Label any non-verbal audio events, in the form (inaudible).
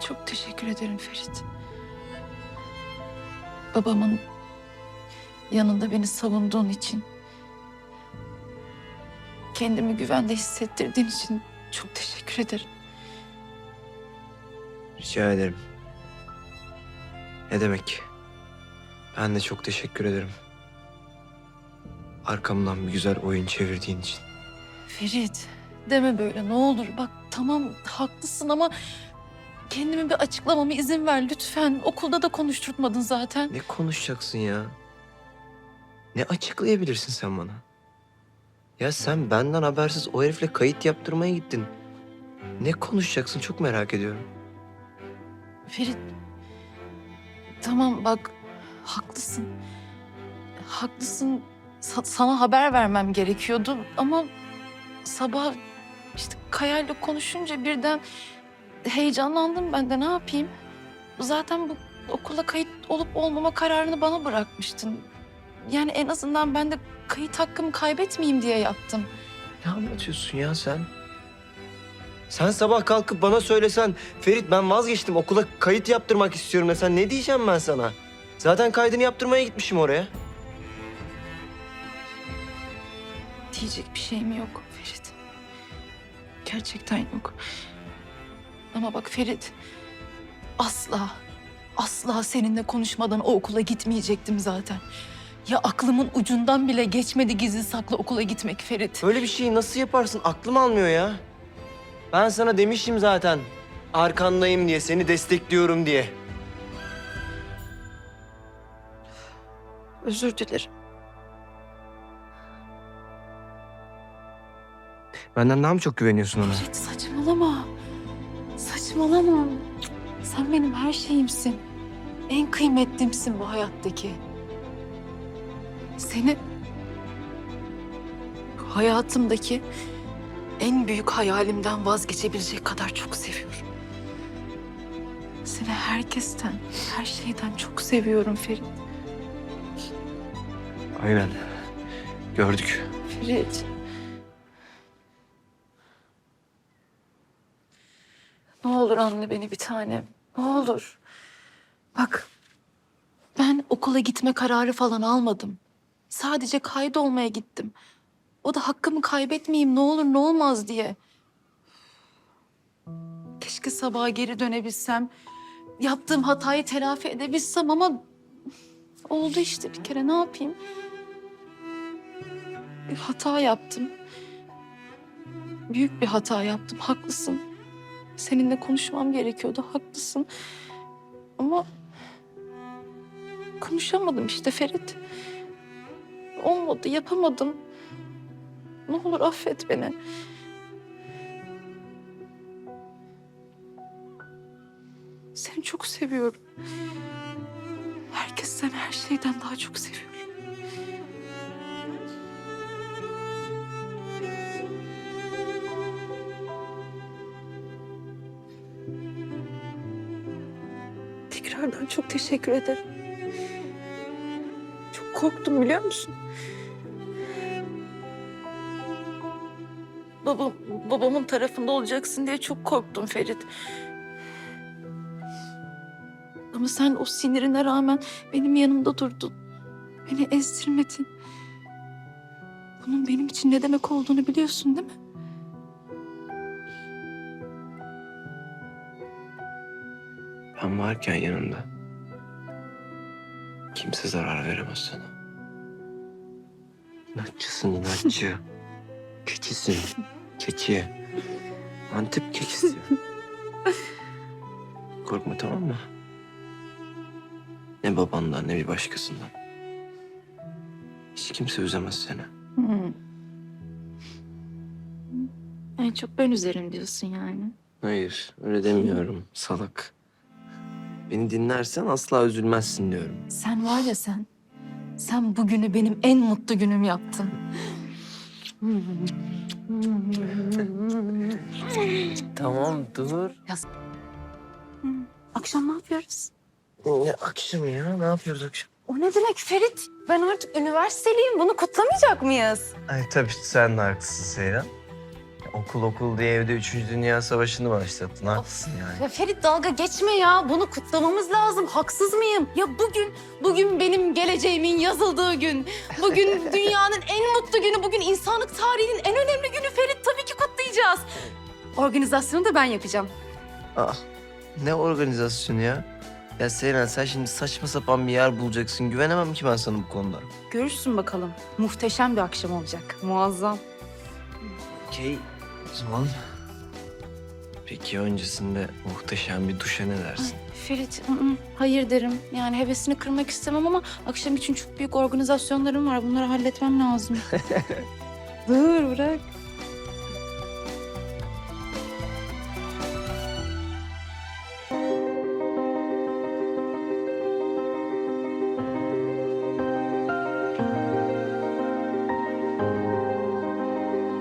Çok teşekkür ederim Ferit. Babamın yanında beni savunduğun için. Kendimi güvende hissettirdiğin için çok teşekkür ederim. Rica ederim. Ne demek? Ben de çok teşekkür ederim. Arkamdan bir güzel oyun çevirdiğin için. Ferit deme böyle ne olur. Bak tamam haklısın ama kendime bir açıklamama izin ver lütfen. Okulda da konuşturtmadın zaten. Ne konuşacaksın ya? Ne açıklayabilirsin sen bana? Ya sen benden habersiz o herifle kayıt yaptırmaya gittin. Ne konuşacaksın çok merak ediyorum. Ferit tamam bak haklısın. Haklısın. Sa- sana haber vermem gerekiyordu ama sabah işte Kaya'yla konuşunca birden heyecanlandım ben de ne yapayım? Zaten bu okula kayıt olup olmama kararını bana bırakmıştın. Yani en azından ben de kayıt hakkımı kaybetmeyeyim diye yaptım. Ne anlatıyorsun ya sen? Sen sabah kalkıp bana söylesen Ferit ben vazgeçtim okula kayıt yaptırmak istiyorum desen ne diyeceğim ben sana? Zaten kaydını yaptırmaya gitmişim oraya. Diyecek bir şeyim yok Ferit. Gerçekten yok. Ama bak Ferit, asla, asla seninle konuşmadan o okula gitmeyecektim zaten. Ya aklımın ucundan bile geçmedi gizli saklı okula gitmek Ferit. Böyle bir şeyi nasıl yaparsın aklım almıyor ya. Ben sana demiştim zaten arkandayım diye seni destekliyorum diye. Özür dilerim. Benden daha mı çok güveniyorsun ona? Ferit saçmalama. Saçmalama. Cık, Sen benim her şeyimsin. En kıymetlimsin bu hayattaki. Seni hayatımdaki en büyük hayalimden vazgeçebilecek kadar çok seviyorum. Seni herkesten, her şeyden çok seviyorum Ferit. Aynen. Gördük. Ferit. Ne olur anne beni bir tanem. Ne olur. Bak ben okula gitme kararı falan almadım. Sadece kaydolmaya gittim. O da hakkımı kaybetmeyeyim ne olur ne olmaz diye. Keşke sabaha geri dönebilsem. Yaptığım hatayı telafi edebilsem ama oldu işte bir kere ne yapayım? Bir hata yaptım. Büyük bir hata yaptım. Haklısın. Seninle konuşmam gerekiyordu. Haklısın. Ama konuşamadım işte Ferit. Olmadı, yapamadım. Ne olur affet beni. Seni çok seviyorum. Herkesten her şeyden daha çok seviyorum. Tekrardan çok teşekkür ederim. Çok korktum biliyor musun? Babam, babamın tarafında olacaksın diye çok korktum Ferit. Ama sen o sinirine rağmen benim yanımda durdun. Beni ezdirmedin. Bunun benim için ne demek olduğunu biliyorsun değil mi? Ben varken yanında kimse zarar veremez sana. İnatçısın inatçı. Keçisin. Keçi. Antep keçisi. Korkma tamam mı? Ne babandan ne bir başkasından. Hiç kimse üzemez seni. Hmm. En çok ben üzerim diyorsun yani. Hayır öyle demiyorum salak. Beni dinlersen asla üzülmezsin diyorum. Sen var ya sen. Sen bugünü benim en mutlu günüm yaptın. Tamam dur. Akşam ne yapıyoruz? Ne akşam ya ne yapıyoruz akşam? O ne demek Ferit? Ben artık üniversiteliyim. Bunu kutlamayacak mıyız? Ay tabii sen de haklısın Seyran. Okul okul diye evde Üçüncü Dünya Savaşı'nı başlattın. Haklısın yani. Ya Ferit dalga geçme ya. Bunu kutlamamız lazım. Haksız mıyım? Ya bugün, bugün benim geleceğimin yazıldığı gün. Bugün (laughs) dünyanın en mutlu günü. Bugün insanlık tarihinin en önemli günü Ferit. Tabii ki kutlayacağız. Organizasyonu da ben yapacağım. Ah, ne organizasyonu ya? Ya Seyran sen şimdi saçma sapan bir yer bulacaksın. Güvenemem ki ben sana bu konuda. Görürsün bakalım. Muhteşem bir akşam olacak. Muazzam. Okey, zaman... Peki öncesinde muhteşem bir duşa ne dersin? Ferit, ı -ı, hayır derim. Yani hevesini kırmak istemem ama akşam için çok büyük organizasyonlarım var. Bunları halletmem lazım. (laughs) Dur bırak.